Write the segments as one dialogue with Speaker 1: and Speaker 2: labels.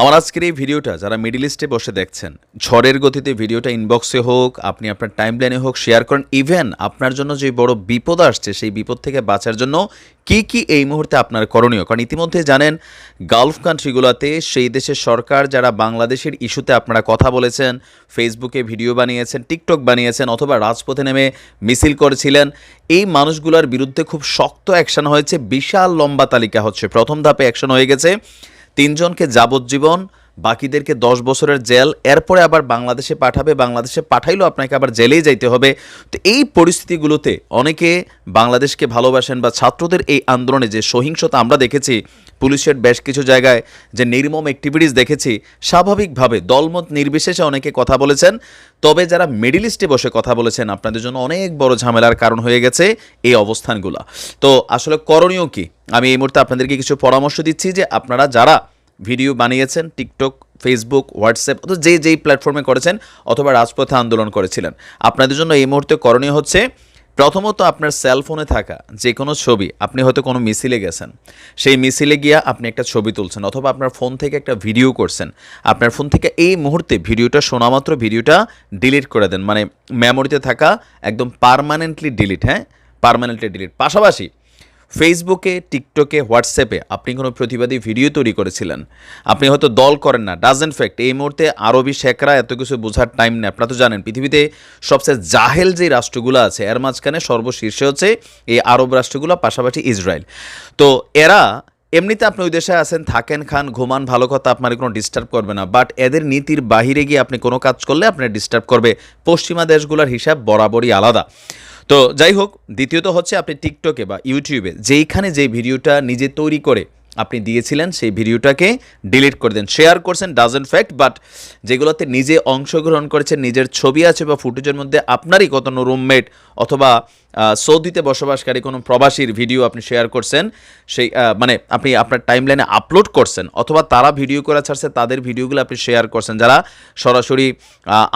Speaker 1: আমার আজকের এই ভিডিওটা যারা মিডিল ইস্টে বসে দেখছেন, ঝড়ের গতিতে ভিডিওটা ইনবক্সে হোক, আপনি আপনার টাইম লাইনে হোক শেয়ার করেন ইভেন আপনার জন্য যে বড় বিপদ আসছে, সেই বিপদ থেকে বাঁচার জন্য কি কি এই মুহূর্তে আপনার করণীয়? কারণ ইতিমধ্যে জানেন গালফ কান্ট্রিগুলোতে সেই দেশের সরকার যারা বাংলাদেশের ইস্যুতে আপনারা কথা বলেছেন ফেসবুকে ভিডিও বানিয়েছেন টিকটক বানিয়েছেন, অথবা রাজপথে নেমে মিছিল করেছিলেন, এই মানুষগুলোর বিরুদ্ধে খুব শক্ত অ্যাকশন হয়েছে, বিশাল লম্বা তালিকা হচ্ছে। প্রথম ধাপে অ্যাকশন হয়ে গেছে তিনজনকে যাবজ্জীবন বাকিদেরকে দশ বছরের জেল, এরপরে আবার বাংলাদেশে পাঠাবে, বাংলাদেশে পাঠাইলেও আপনাকে আবার জেলেই যাইতে হবে। তো এই পরিস্থিতিগুলোতে অনেকে বাংলাদেশকে ভালোবাসেন বা ছাত্রদের এই আন্দোলনে যে সহিংসতা আমরা দেখেছি, পুলিশের বেশ কিছু জায়গায় যে নির্মম অ্যাক্টিভিটিস দেখেছি, স্বাভাবিকভাবে দলমত নির্বিশেষে অনেকে কথা বলেছেন। তবে যারা মিডিল ইস্টে বসে কথা বলেছেন, আপনাদের জন্য অনেক বড় ঝামেলার কারণ হয়ে গেছে এই অবস্থানগুলো। তো আসলে করণীয় কি? আমি এই মুহূর্তে আপনাদেরকে কিছু পরামর্শ দিচ্ছি যে আপনারা যারা ভিডিও বানিয়েছেন, টিকটক, ফেসবুক, হোয়াটসঅ্যাপ, অথবা যে যেই প্ল্যাটফর্মে করেছেন অথবা রাজপথে আন্দোলন করেছিলেন। আপনাদের জন্য এই মুহূর্তে করণীয় হচ্ছে, প্রথমত আপনার সেল ফোনে থাকা যে কোনো ছবি, আপনি হয়তো কোনো মিছিলে গেছেন। সেই মিছিলে গিয়া আপনি একটা ছবি তুলছেন, অথবা আপনার ফোন থেকে একটা ভিডিও করছেন। আপনার ফোন থেকে এই মুহূর্তে ভিডিওটা শোনা মাত্র ভিডিওটা ডিলিট করে দেন মানে মেমোরিতে থাকা, একদম পারমানেন্টলি ডিলিট হ্যাঁ? পারমানেন্টলি ডিলিট পাশাপাশি ফেসবুকে টিকটকে হোয়াটসঅ্যাপে আপনি কোনো প্রতিবাদী ভিডিও তৈরি করেছিলেন? আপনি হয়তো দল করেন না। ডাজেন ফ্যাক্ট এই মুহূর্তে আরবি শেখরা এত কিছু বোঝার টাইম নেই। আপনারা তো জানেন, পৃথিবীতে সবচেয়ে জাহেল যে রাষ্ট্রগুলো আছে, এর মাঝখানে সর্বশীর্ষে হচ্ছে এই আরব রাষ্ট্রগুলো, পাশাপাশি ইসরায়েল। তো এরা, এমনিতে আপনি ওই দেশে আছেন, থাকেন, খান, ঘুমান, ভালো কথা, আপনার কোনো ডিস্টার্ব করবে না। বাট এদের নীতির বাহিরে গিয়ে আপনি কোনো কাজ করলে আপনার ডিস্টার্ব করবে। পশ্চিমা দেশগুলোর হিসাব বরাবরই আলাদা। তো যাই হোক, দ্বিতীয়ত হচ্ছে আপনি টিকটকে বা ইউটিউবে যেইখানে যে ভিডিওটা নিজে তৈরি করে আপনি দিয়েছিলেন, সেই ভিডিওটাকে ডিলিট করে দেন। শেয়ার করছেন ডাজেন্ট ফ্যাক্ট বাট যেগুলোতে নিজে অংশগ্রহণ করেছেন, নিজের ছবি আছে বা ফুটেজের মধ্যে আপনারই কত রুমমেট অথবা সৌদিতে বসবাসকারী কোনো প্রবাসীর ভিডিও আপনি শেয়ার করছেন, সেই মানে আপনি আপনার টাইমলাইনে আপলোড করছেন, অথবা তারা ভিডিও করে ছাড়ছে, তাদের ভিডিওগুলো আপনি শেয়ার করছেন। যারা সরাসরি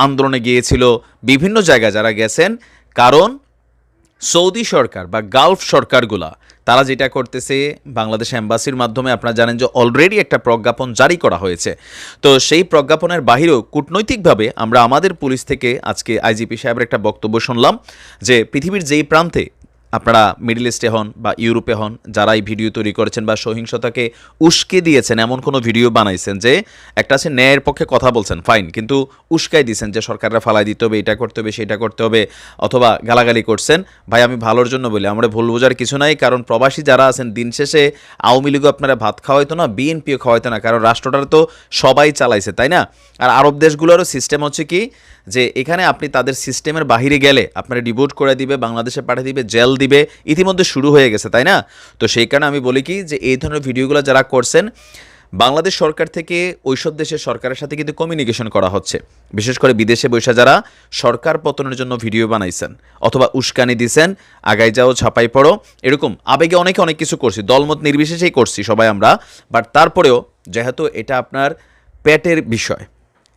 Speaker 1: আন্দোলনে গিয়েছিল, বিভিন্ন জায়গায় যারা গেছেন, কারণ সৌদি সরকার বা গালফ সরকারগুলা, তারা যেটা করতেছে, বাংলাদেশ অ্যাম্বাসির মাধ্যমে আপনারা জানেন যে অলরেডি একটা প্রজ্ঞাপন জারি করা হয়েছে। তো সেই প্রজ্ঞাপনের বাহিরেও কূটনৈতিকভাবে আমরা আমাদের পুলিশ থেকে আজকে আইজিপি সাহেবের একটা বক্তব্য শুনলাম যে পৃথিবীর যেই প্রান্তে আপনারা মিডল ইস্টে হন বা ইউরোপে হন যারা এই ভিডিও তৈরি করেছেন বা সহিংসতাকে উস্কে দিয়েছেন, এমন কোনো ভিডিও বানাইছেন যে একটা আছে ন্যায়ের পক্ষে কথা বলছেন ফাইন কিন্তু উস্কাই দিয়েছেন যে সরকাররা ফালাই দিতে হবে, এটা করতে হবে, সেটা করতে হবে, অথবা গালাগালি করছেন, ভাই, আমি ভালোর জন্য বলি, আমরা ভুল বোঝার কিছু নাই, কারণ প্রবাসী যারা আছেন, দিন শেষে আওয়ামী লীগও আপনারা ভাত খাওয়াইতো না, বিএনপিও খাওয়াইতো না, কারণ রাষ্ট্রটার তো সবাই চালাইছে, তাই না? আর আরব দেশগুলোরও সিস্টেম হচ্ছে কি, যে এখানে আপনি তাদের সিস্টেমের বাহিরে গেলে আপনারা ডিভোট করে দিবে, বাংলাদেশে পাঠিয়ে দিবে জেল দিবে ইতিমধ্যে শুরু হয়ে গেছে, তাই না? তো সেই কারণে আমি বলি কি যে, এই ধরনের ভিডিওগুলো যারা করছেন, বাংলাদেশ সরকার থেকে ওইসব দেশের সরকারের সাথে কিন্তু কমিউনিকেশন করা হচ্ছে। বিশেষ করে বিদেশে বৈশা যারা সরকার পতনের জন্য ভিডিও বানাইছেন, অথবা উস্কানি দিছেন আগাই যাও ছাপাই পড়ো, এরকম আবেগে অনেকে অনেক কিছু করছি, দলমত নির্বিশেষেই করছি সবাই আমরা বাট তারপরেও যেহেতু এটা আপনার পেটের বিষয়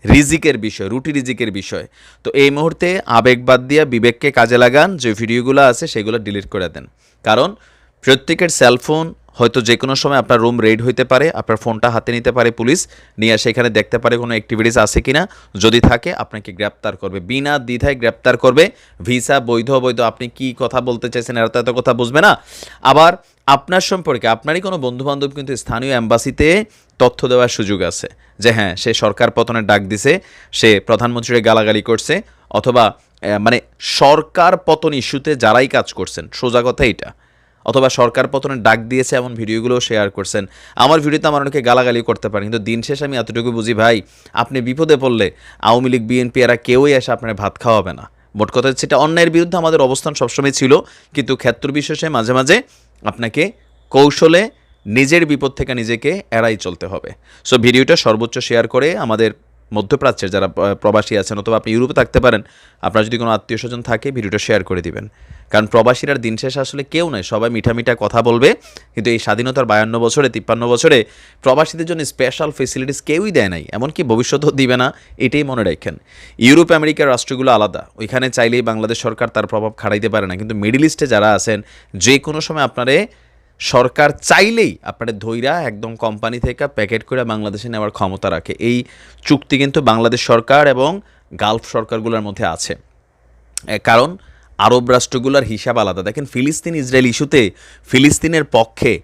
Speaker 1: রিজিকের বিষয়, রুটি রিজিকের বিষয়। তো এই মুহূর্তে আবেগ বাদ দিয়ে বিবেককে কাজে লাগান, যে ভিডিওগুলো আছে সেগুলো ডিলিট করে দেন। কারণ প্রত্যেকের সেলফোন হয়তো যে কোনো সময় আপনার রুম রেড হইতে পারে, আপনার ফোনটা হাতে নিতে পারে পুলিশ, নিয়ে সেখানে দেখতে পারে কোনো অ্যাক্টিভিটিস আছে কিনা। যদি থাকে, আপনাকে গ্রেপ্তার করবে। বিনা দ্বিধায় গ্রেপ্তার করবে। ভিসা, বৈধ, অবৈধ, আপনি কি কথা বলতে চাইছেন, এরা তো এত কথা বুঝবে না। আবার আপনার সম্পর্কে, আপনারই কোনো বন্ধুবান্ধব কিন্তু স্থানীয় অ্যাম্বাসিতে তথ্য দেওয়ার সুযোগ আছে। যে হ্যাঁ সে সরকার পতনের ডাক দিছে, সে প্রধানমন্ত্রীর গালাগালি করছে, অথবা মানে সরকার পতন ইস্যুতে যারাই কাজ করছেন, সোজা কথা এইটা। অথবা সরকার পতনের ডাক দিয়েছে এমন ভিডিওগুলো শেয়ার করছেন। আমার ভিডিওতে আমার অনেকে গালাগালি করতে পারে কিন্তু দিন শেষে আমি এতটুকু বুঝি, ভাই, আপনি বিপদে পড়লে আওয়ামী লীগ, বিএনপি এরা কেউই এসে আপনার ভাত খাওয়াবে না। মোট কথা এটা অন্যায়ের বিরুদ্ধে আমাদের অবস্থান সবসময় ছিল, কিন্তু ক্ষেত্র বিশেষে মাঝে মাঝে আপনাকে কৌশলে নিজের বিপদ থেকে নিজেকে এড়াই চলতে হবে। সো ভিডিওটা সর্বোচ্চ শেয়ার করে আমাদের মধ্যপ্রাচ্যের যারা প্রবাসী আছেন অথবা আপনি ইউরোপে থাকতে পারেন, আপনার যদি কোনো আত্মীয় স্বজন থাকে, ভিডিওটা শেয়ার করে দিবেন। কারণ প্রবাসীরা দিন শেষে আসলে কেউ নয়, সবাই মিঠা মিঠা কথা বলবে। কিন্তু এই স্বাধীনতার বায়ান্ন বছরে, তিপ্পান্ন বছরে প্রবাসীদের জন্য স্পেশাল ফেসিলিটিস কেউই দেয় নাই, এমনকি ভবিষ্যতেও দিবে না, এটাই মনে রাখেন। ইউরোপ, আমেরিকার রাষ্ট্রগুলো আলাদা, ওইখানে চাইলেই বাংলাদেশ সরকার তার প্রভাব খাড়াইতে পারে না। কিন্তু মিডিল ইস্টে যারা আছেন যে কোনো সময় আপনারে সরকার চাইলেই আপনাদের ধৈরা একদম কোম্পানি থেকে প্যাকেট করে বাংলাদেশে নেওয়ার ক্ষমতা রাখে। এই চুক্তি কিন্তু বাংলাদেশ সরকার এবং গালফ সরকারগুলোর মধ্যে আছে। কারণ আরব রাষ্ট্রগুলোর হিসাব আলাদা। দেখেন ফিলিস্তিন ইসরায়েল ইস্যুতে ফিলিস্তিনের পক্ষে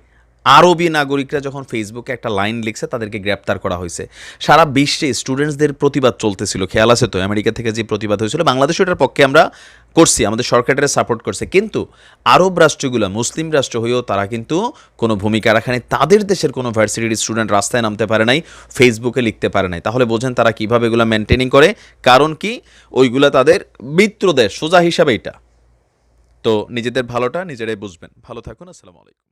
Speaker 1: আরবি নাগরিকরা যখন ফেসবুকে একটা লাইন লিখছে, তাদেরকে গ্রেপ্তার করা হয়েছে। সারা বিশ্বে স্টুডেন্টসদের প্রতিবাদ চলতেছিল, খেয়াল আছে তো? আমেরিকা থেকে যে প্রতিবাদ হয়েছিল বাংলাদেশ এটার পক্ষে আমরা করছি, আমাদের সরকারের সাপোর্ট করছে। কিন্তু আরব রাষ্ট্রগুলো, মুসলিম রাষ্ট্র হয়েও তারা কিন্তু কোনো ভূমিকা রাখেনি তাদের দেশের কোনো ভার্সিটির স্টুডেন্ট রাস্তায় নামতে পারে নাই ফেসবুকে লিখতে পারে নাই। তাহলে বোঝেন তারা কীভাবে এগুলো মেনটেনিং করে, কারণ কি? ওইগুলা তাদের মিত্র দেশ, সোজা হিসাবে এটা। তো নিজেদের ভালোটা নিজেরাই বুঝবেন। ভালো থাকুন, আসসালামু আলাইকুম।